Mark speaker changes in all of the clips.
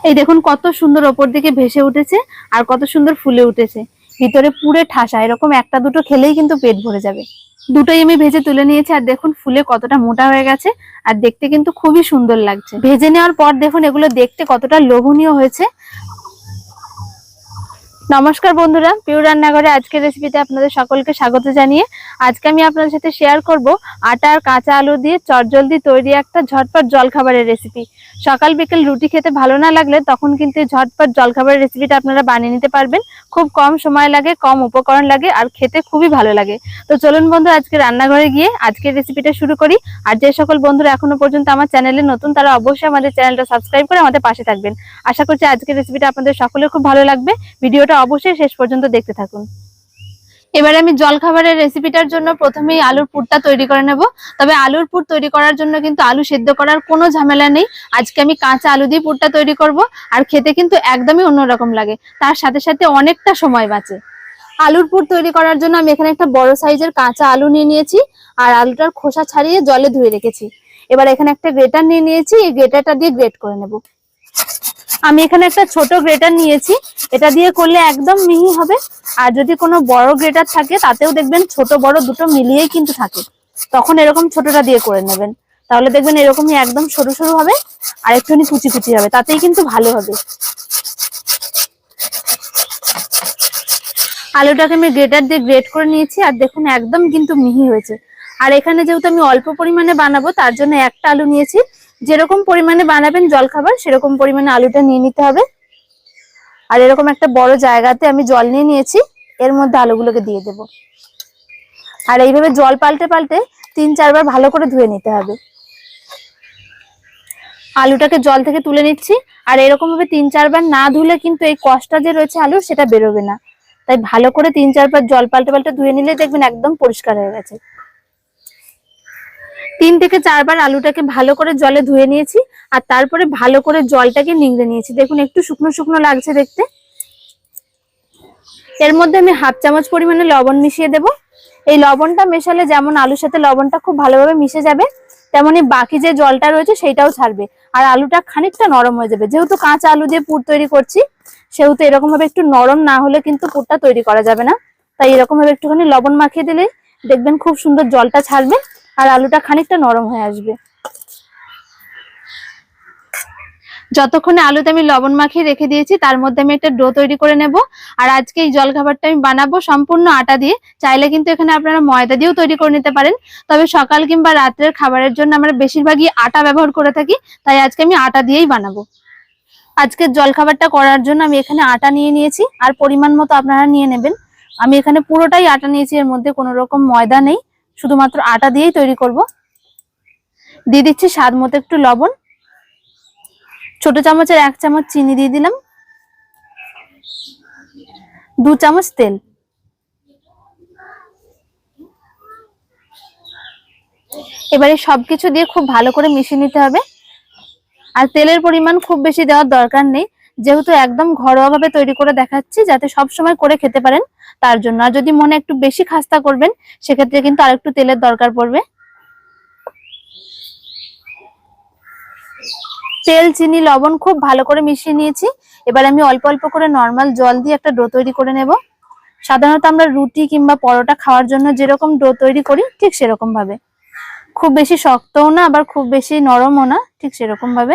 Speaker 1: এই দেখুন কত সুন্দর ওপর দিকে ভেসে উঠেছে আর কত সুন্দর ফুলে উঠেছে। ভিতরে পুরে ঠাসা, এরকম একটা দুটো খেলেই কিন্তু পেট ভরে যাবে। দুটোই আমি ভেজে তুলে নিয়েছি আর দেখুন ফুলে কতটা মোটা হয়ে গেছে আর দেখতে কিন্তু খুবই সুন্দর লাগছে। ভেজে নেওয়ার পর দেখুন এগুলো দেখতে কতটা লোভনীয় হয়েছে। নমস্কার বন্ধুরা পিউ রান্নাঘরে আজকের রেসিপিতে আপনাদের সকলকে স্বাগত জানিয়ে আজকে আমি আপনাদের সাথে শেয়ার করব আটা আর কাঁচা আলু দিয়ে চটজলদি তৈরি একটা ঝটপট জলখাবারের রেসিপি সকাল বিকেল রুটি খেতে ভালো না লাগলে তখন কিন্তু ঝটপট জলখাবারের রেসিপিটা আপনারা বানিয়ে নিতে পারবেন। খুব কম সময় লাগে, কম উপকরণ লাগে আর খেতে খুবই ভালো লাগে। তো চলুন বন্ধু আজকে রান্নাঘরে গিয়ে আজকের রেসিপিটা শুরু করি। আর যে সকল বন্ধুরা এখনও পর্যন্ত আমার চ্যানেলে নতুন, তারা অবশ্যই আমাদের চ্যানেলটা সাবস্ক্রাইব করে আমাদের পাশে থাকবেন। আশা করছি আজকের রেসিপিটা আপনাদের সকলের খুব ভালো লাগবে। ভিডিওটা অবশ্যই শেষ পর্যন্ত দেখতে থাকুন। এবারে আমি জলখাবারের রেসিপিটার জন্য প্রথমেই আলুর পুরটা তৈরি করে নেব। তবে আলুর পুর তৈরি করার জন্য কিন্তু আলু সেদ্ধ করার কোনো ঝামেলা নেই। আজকে আমি কাঁচা আলু দিয়ে পুরটা তৈরি করব আর খেতে কিন্তু একদমই অন্যরকম লাগে। তার সাথে সাথে অনেকটা সময় বাঁচে। আলুর পুর তৈরি করার জন্য আমি এখানে একটা বড় সাইজের কাঁচা আলু নিয়ে নিয়েছি আর আলুটার খোসা ছাড়িয়ে জলে ধুয়ে রেখেছি। এবার এখানে একটা গ্রেটার নিয়ে নিয়েছি। এই গ্রেটারটা দিয়ে গ্রেট করে নেব। আমি এখানে একটা ছোট গ্রেটার নিয়েছি। এটা দিয়ে করলে একদম মিহি হবে। আর যদি কোনো বড় গ্রেটার থাকে, তাতেও দেখবেন ছোট বড় দুটো মিলিয়েই কিন্তু থাকে। তখন এরকম ছোটটা দিয়ে করে নেবেন। তাহলে দেখবেন এরকমই একদম সরু সরু হবে, আর একটুখানি কুচি কুচি হবে। তাতেই কিন্তু ভালো হবে। আলুটাকে আমি গ্রেটার দিয়ে গ্রেট করে নিয়েছি, আর দেখুন একদম কিন্তু মিহি হয়েছে। আর এখানে যেহেতু আমি অল্প পরিমাণে বানাবো, তার জন্য একটা আলু নিয়েছি। যেরকম পরিমাণে বানাবেন জলখাবার সেরকম পরিমাণে আলুটা নিয়ে নিতে হবে। আর এরকম একটা বড় জায়গাতে আমি জল নিয়ে নিয়েছি, এর মধ্যে আলুগুলোকে দিয়ে দেব। আর এইভাবে জল পাল্টে পাল্টে তিন চারবার ভালো করে ধুয়ে নিতে হবে। আলুটাকে জল থেকে তুলে নিচ্ছি, আর এরকম ভাবে তিন চারবার না ধুলে কিন্তু এই কষটা যে রয়েছে আলুর সেটা বেরোবে না। তাই ভালো করে তিন চারবার জল পাল্টে পাল্টে ধুয়ে নিলে দেখবেন একদম পরিষ্কার হয়ে গেছে। তিন থেকে চারবার আলুটাকে ভালো করে জলে ধুয়ে নিয়েছি, আর তারপরে ভালো করে জলটাকে নিংড়ে নিয়েছি। দেখুন, একটু শুকনো শুকনো লাগছে দেখতে। এর মধ্যে আমি হাফ চামচ পরিমাণে লবণ মিশিয়ে দেব। এই লবণটা মেশালে যেমন আলুর সাথে লবণটা খুব ভালোভাবে মিশে যাবে, তেমনি বাকি যে জলটা রয়েছে সেইটাও ছাড়বে। আর আলুটা খানিকটা নরম হয়ে যাবে। যেহেতু কাঁচা আলু দিয়ে পুর তৈরি করছি, সেহেতু এরকম ভাবে একটু নরম না হলে কিন্তু পুরটা তৈরি করা যাবে না। তাই এরকম ভাবে একটুখানি লবণ মাখিয়ে দিলে দেখবেন খুব সুন্দর জলটা ছাড়বে। আর আলুটা খানিকটা নরম হয়ে আসবে। যতক্ষণে আলুতে আমি লবণ মাখিয়ে রেখে দিয়েছি, তার মধ্যে আমি একটা ডো তৈরি করে নেব। আর আজকে এই জলখাবারটা আমি বানাবো সম্পূর্ণ আটা দিয়ে। চাইলে কিন্তু এখানে আপনারা ময়দা দিয়েও তৈরি করে নিতে পারেন। তবে সকাল কিংবা রাত্রের খাবারের জন্য আমরা বেশিরভাগই আটা ব্যবহার করে থাকি, তাই আজকে আমি আটা দিয়েই বানাবো। আজকের জলখাবারটা করার জন্য আমি এখানে আটা নিয়ে নিয়েছি, আর পরিমাণ মতো আপনারা নিয়ে নেবেন। আমি এখানে পুরোটাই আটা নিয়েছি, এর মধ্যে কোনো রকম ময়দা নেই। শুধুমাত্র আটা দিয়েই তৈরি করব। দিয়ে দিচ্ছি স্বাদ মতো একটু লবণ। ছোট চামচের এক চামচ চিনি দিয়ে দিলাম। দু চামচ তেল। এবারে সবকিছু দিয়ে খুব ভালো করে মিশিয়ে নিতে হবে। আর তেলের পরিমাণ খুব বেশি দেওয়ার দরকার নেই। যেহেতু একদম ঘরোয়া ভাবে তৈরি করে দেখাচ্ছি, যাতে সব সময় করে খেতে পারেন তার জন্য। আর যদি মনে একটু বেশি খাস্তা করবেন, সেক্ষেত্রে কিন্তু আরেকটু তেলের দরকার পড়বে। তেল, চিনি, লবণ খুব ভালো করে মিশিয়ে নিয়েছি। এবার আমি অল্প অল্প করে নর্মাল জল দিয়ে একটা ডো তৈরি করে নেব। সাধারণত আমরা রুটি কিংবা পরোটা খাওয়ার জন্য যেরকম ডো তৈরি করি, ঠিক সেরকম ভাবে খুব বেশি শক্তও না, আবার খুব বেশি নরমও না, ঠিক সেরকম ভাবে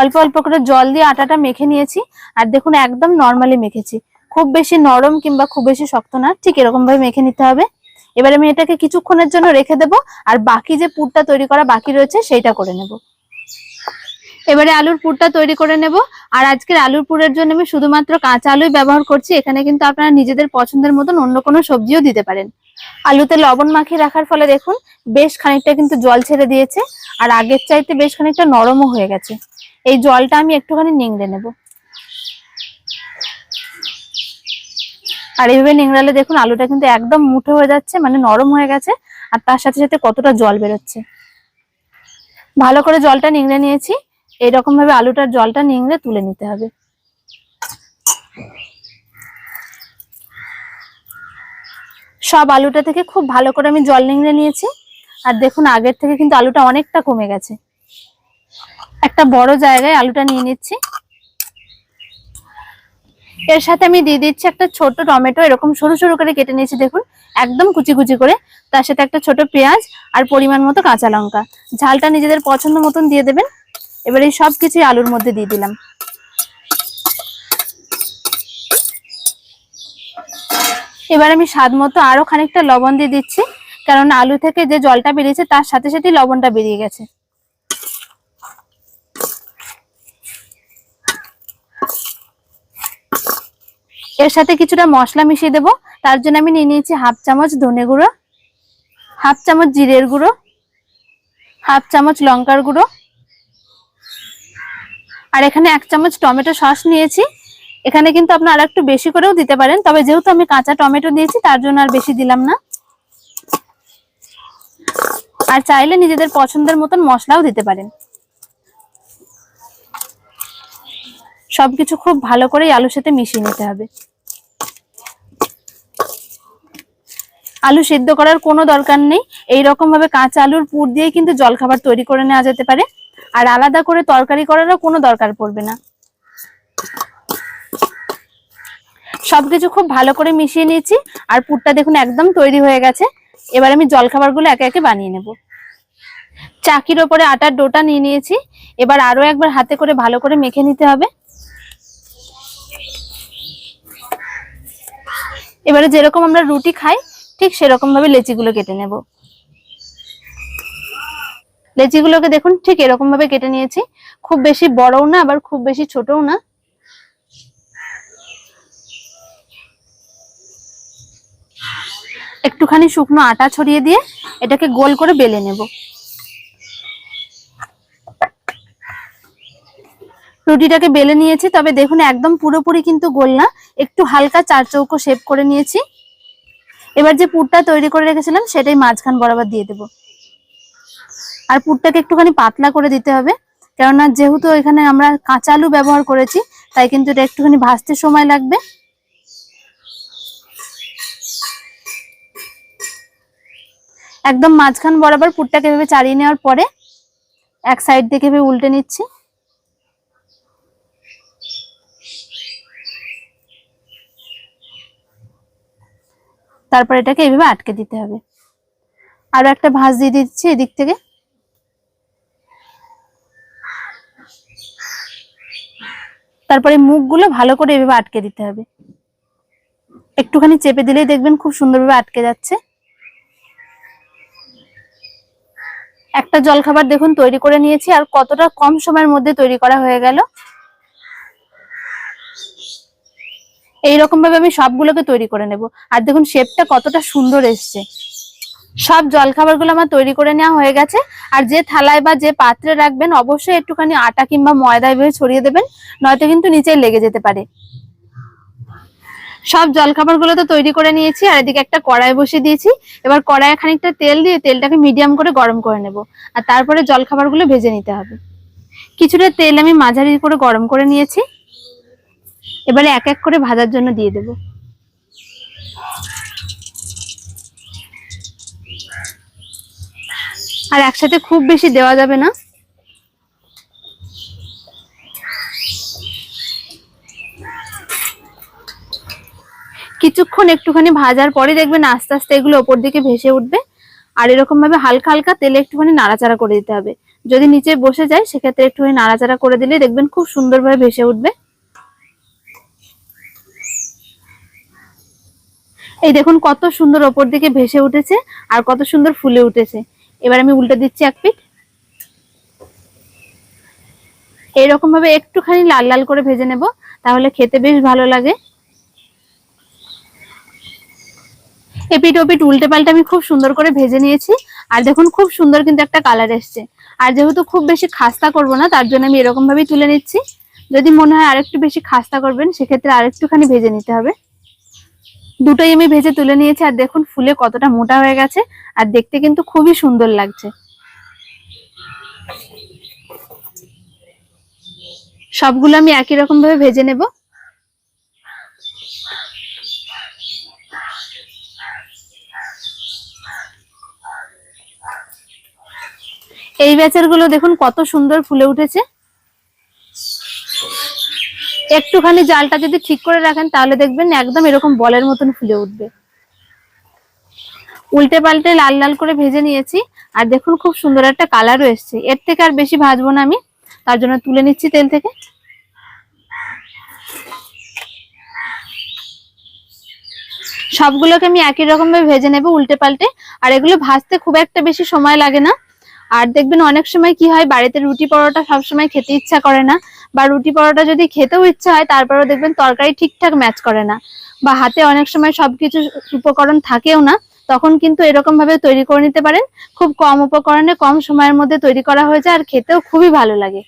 Speaker 1: অল্প অল্প করে জল দিয়ে আটাটা মেখে নিয়েছি। আর দেখুন, একদম নর্মালি মেখেছি। খুব বেশি নরম কিংবা খুব বেশি শক্ত না, ঠিক এরকম ভাবে মেখে নিতে হবে। এবার আমি এটাকে কিছুক্ষণের জন্য রেখে দেব, আর বাকি যে পুরটা তৈরি করা বাকি রয়েছে সেইটা করে নেব। এবারে আলুর পুরটা তৈরি করে নেব, আর আজকের আলুর পুরের জন্য আমি শুধুমাত্র কাঁচা আলুই ব্যবহার করছি। এখানে কিন্তু আপনারা নিজেদের পছন্দের মতন অন্য কোনো সবজিও দিতে পারেন। আলুতে লবণ মাখিয়ে রাখার ফলে দেখুন, বেশ খানিকটা কিন্তু জল ছেড়ে দিয়েছে, আর আগের চাইতে বেশ খানিকটা নরমও হয়ে গেছে। এই জলটা আমি একটুখানি নিংড়ে নেব। আর এইভাবে নিংড়ালে দেখুন আলুটা কিন্তু একদম মুঠো হয়ে যাচ্ছে মানে নরম হয়ে গেছে, আর তার সাথে সাথে কতটা জল বেরোচ্ছে। ভালো করে জলটা নিংড়ে নিয়েছি এইরকম ভাবে আলুটার জলটা নিংড়ে তুলে নিতে হবে। সব আলুটা থেকে খুব ভালো করে আমি জল নিংড়ে নিয়েছি, আর দেখুন আগের থেকে কিন্তু আলুটা অনেকটা কমে গেছে। একটা বড় জায়গায় আলুটা নিয়ে নিচ্ছি। এর সাথে আমি দিয়ে দিচ্ছি একটা ছোট টমেটো, এরকম সরু সরু করে কেটে নিয়েছি, দেখুন, একদম কুচি কুচি করে। তার সাথে একটা ছোট পেঁয়াজ আর পরিমাণ মতো কাঁচা লঙ্কা। ঝালটা নিজেদের পছন্দ মতন দিয়ে দেবেন। এবার সব কিছুই আলুর মধ্যে দিয়ে দিলাম। এবার আমি স্বাদ মতো আরও খানিকটা লবণ দিয়ে দিচ্ছি, কারণ আলু থেকে যে জলটা বেরিয়েছে, তার সাথে সাথে লবণটা বেরিয়ে গেছে। এর সাথে কিছুটা মশলা মিশিয়ে দেব। তার জন্য আমি নিয়ে নিয়েছি হাফ চামচ ধনে গুঁড়ো, হাফ চামচ জিরের গুঁড়ো, হাফ চামচ লঙ্কার গুঁড়ো, আর এখানে এক চামচ টমেটো সস নিয়েছি। এখানে কিন্তু আপনারা আর একটু বেশি করেও দিতে পারেন, তবে যেহেতু আমি কাঁচা টমেটো দিয়েছি, তার জন্য আর বেশি দিলাম না। আর চাইলে নিজেদের পছন্দের মতন মশলাও দিতে পারেন। সবকিছু খুব ভালো করে আলুর সাথে মিশিয়ে নিতে হবে। আলু সিদ্ধ করার কোনো দরকার নেই। এই রকম ভাবে কাঁচা আলুর পুর দিয়ে কিন্তু জলখাবার তৈরি করে নেওয়া যেতে পারে। আর আলাদা করে তরকারি করারও কোনো দরকার পড়বে না। সবকিছু খুব ভালো করে মিশিয়ে নিয়েছি। আর পুরটা দেখুন একদম তৈরি হয়ে গেছে। এবার আমি জলখাবারগুলো একে একে বানিয়ে নেব। চাকির ওপরে আটার ডোটা নিয়ে নিয়েছি। এবার আরও একবার হাতে করে ভালো করে মেখে নিতে হবে। এবারে যেরকম আমরা রুটি খাই, ঠিক সেরকম ভাবে লেচিগুলো কেটে নেব। লেচিগুলোকে দেখুন, ঠিক এরকম ভাবে কেটে নিয়েছি। খুব বেশি বড়ও না, আবার খুব বেশি ছোটও না। একটুখানি শুকনো আটা ছড়িয়ে দিয়ে এটাকে গোল করে বেলে নেব। রুটিটাকে বেলে নিয়েছি, তবে দেখুন একদম পুরোপুরি কিন্তু গোল না। একটু হালকা চার চৌকো শেপ করে নিয়েছি। এবার যে পুরটা তৈরি করে রেখেছিলাম, সেটাই মাঝখান বরাবর দিয়ে দেব। আর পুরটাকে একটুখানি পাতলা করে দিতে হবে, কেননা যেহেতু এখানে আমরা কাঁচা আলু ব্যবহার করেছি, তাই কিন্তু এটা একটুখানি ভাজতে সময় লাগবে। একদম মাঝখান বরাবর পুরটাকে এভাবে চালিয়ে নেওয়ার পরে এক সাইড থেকে এভাবে উল্টে নিচ্ছি। তারপর এটাকে এইভাবে আটকে দিতে হবে। আরও একটা ভাঁজ দিয়ে দিচ্ছি এদিক থেকে। তারপরে মুখগুলো ভালো করে এভাবে আটকে দিতে হবে। একটুখানি চেপে দিলেই দেখবেন খুব সুন্দরভাবে আটকে যাচ্ছে। একটা জলখাবার দেখুন, তৈরি করে নিয়েছি, আর কতটা কম সময়ের মধ্যে তৈরি করা হয়ে গেল। এইরকম ভাবে আমি সবগুলোকে তৈরি করে নেব। আর দেখুন শেপটা কতটা সুন্দর এসছে। সব জলখাবারগুলো আমার তৈরি করে নেওয়া হয়ে গেছে। আর যে থালায় বা যে পাত্রে রাখবেন, অবশ্যই একটুখানি আটা কিংবা ময়দা এভাবে ছড়িয়ে দেবেন, নয়তো কিন্তু নিচে লেগে যেতে পারে। সব জলখাবারগুলো তো তৈরি করে নিয়েছি, আর এদিকে একটা কড়াই বসিয়ে দিয়েছি। এবার কড়াইয়ে খানিকটা তেল দিয়ে তেলটাকে মিডিয়াম করে গরম করে নেব। আর তারপরে জলখাবারগুলো ভেজে নিতে হবে। কিছুটা তেল আমি মাঝারি করে গরম করে নিয়েছি। এবারে এক এক করে ভাজার জন্য দিয়ে দেব। আর একসাথে খুব বেশি দেওয়া যাবে না। কিছুক্ষণ একটুখানি ভাজার পরে দেখবেন আস্তে আস্তে এগুলো ওপর দিকে ভেসে উঠবে। আর এরকম ভাবে হালকা হালকা তেলে একটুখানি নাড়াচাড়া করে দিতে হবে। যদি নিচে বসে যায়, সেক্ষেত্রে একটুখানি নাড়াচাড়া করে দিলে দেখবেন খুব সুন্দরভাবে ভেসে উঠবে। এই দেখুন কত সুন্দর ওপর দিকে ভেসে উঠেছে আর কত সুন্দর ফুলে উঠেছে। এবার আমি উল্টে দিচ্ছি এক পিঠ। এইরকম ভাবে একটুখানি লাল লাল করে ভেজে নেব, তাহলে খেতে বেশ ভালো লাগে। এপিট ওপিট উল্টে পাল্টে আমি খুব সুন্দর করে ভেজে নিয়েছি, আর দেখুন খুব সুন্দর কিন্তু একটা কালার এসছে। আর যেহেতু খুব বেশি খাস্তা করব না, তার জন্য আমি এরকম ভাবেই তুলে নিচ্ছি। যদি মনে হয় আরেকটু বেশি খাস্তা করবেন, সেক্ষেত্রে আরেকটুখানি ভেজে নিতে হবে। দুটোই আমি ভেজে তুলে নিয়েছি, আর দেখুন ফুলে কতটা মোটা হয়ে গেছে, আর দেখতে কিন্তু খুবই সুন্দর লাগছে। সবগুলো আমি একই রকম ভাবে ভেজে নেব। এই ব্যাচেরগুলো দেখুন কত সুন্দর ফুলে উঠেছে। একটুখানি জালটা যদি ঠিক করে রাখেন, তাহলে দেখবেন একদম এরকম বলের মতন ফুলে উঠবে। উল্টে পাল্টে লাল লাল করে ভেজে নিয়েছি, আর দেখুন খুব সুন্দর একটা কালারও এসছে। এর থেকে আর বেশি ভাজবো না আমি, তার জন্য তুলে নিচ্ছি তেল থেকে। সবগুলোকে আমি একই রকম ভাবে ভেজে নেব উল্টে পাল্টে, আর এগুলো ভাজতে খুব একটা বেশি সময় লাগে না। আর দেখবেন অনেক সময় কি হয়, বাড়িতে রুটি পরোটা সবসময় খেতে ইচ্ছা করে না বা রুটি পরোটা যদি খেতেও ইচ্ছা হয়, তারপরেও দেখবেন তরকারি ঠিকঠাক ম্যাচ করে না। বা হাতে অনেক সময় সবকিছু উপকরণ থাকেও না, তখন কিন্তু এরকম ভাবে তৈরি করে নিতে পারেন। খুব কম উপকরণে কম সময়ের মধ্যে তৈরি করা হয়েছে আর খেতেও খুবই ভালো লাগে।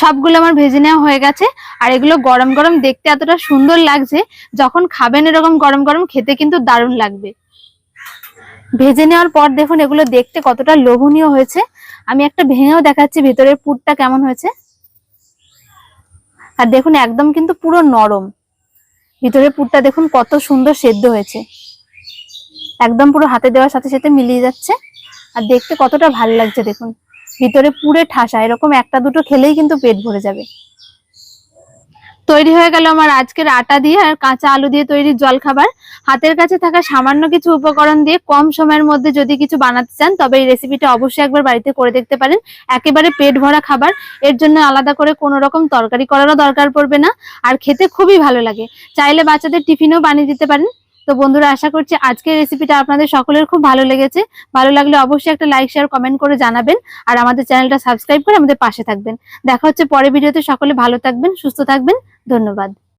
Speaker 1: সবগুলো আমার ভেজে নেওয়া হয়ে গেছে, আর এগুলো গরম গরম দেখতে এতটা সুন্দর লাগছে, যখন খাবেন এরকম গরম গরম খেতে কিন্তু দারুণ লাগবে। ভেজে নেওয়ার পর দেখুন, এগুলো দেখতে কতটা লোভনীয় হয়েছে। আমি একটা ভেঙেও দেখাচ্ছি ভেতরের পুরটা কেমন হয়েছে। আর দেখুন, একদম কিন্তু পুরো নরম। ভিতরের পুরটা দেখুন, কত সুন্দর সেদ্ধ হয়েছে। একদম পুরো হাতে দেওয়ার সাথে সাথে মিলিয়ে যাচ্ছে। আর দেখতে কতটা ভালো লাগছে, দেখুন। ভিতরে পুরে ঠাসা, এরকম একটা দুটো খেলেই কিন্তু পেট ভরে যাবে। তৈরি হয়ে গেল আমার আজকের আটা দিয়ে আর কাঁচা আলু দিয়ে তৈরি জলখাবার। হাতের কাছে থাকা সামান্য কিছু উপকরণ দিয়ে কম সময়ের মধ্যে যদি কিছু বানাতে চান, তবে এই রেসিপিটা অবশ্যই একবার বাড়িতে করে দেখতে পারেন। একেবারে পেট ভরা খাবার। এর জন্য আলাদা করে কোনো রকম তরকারি করারও দরকার পড়বে না। আর খেতে খুবই ভালো লাগে। চাইলে বাচ্চাদের টিফিনও বানিয়ে দিতে পারেন। তো বন্ধুরা, আশা করছি আজকের রেসিপিটা আপনাদের সকলের খুব ভালো লেগেছে। ভালো লাগলে অবশ্যই একটা লাইক শেয়ার কমেন্ট করে জানাবেন আর আমাদের চ্যানেলটা সাবস্ক্রাইব করে আমাদের পাশে থাকবেন। দেখা হচ্ছে পরে ভিডিওতে, সকলে ভালো থাকবেন, সুস্থ থাকবেন। ধন্যবাদ।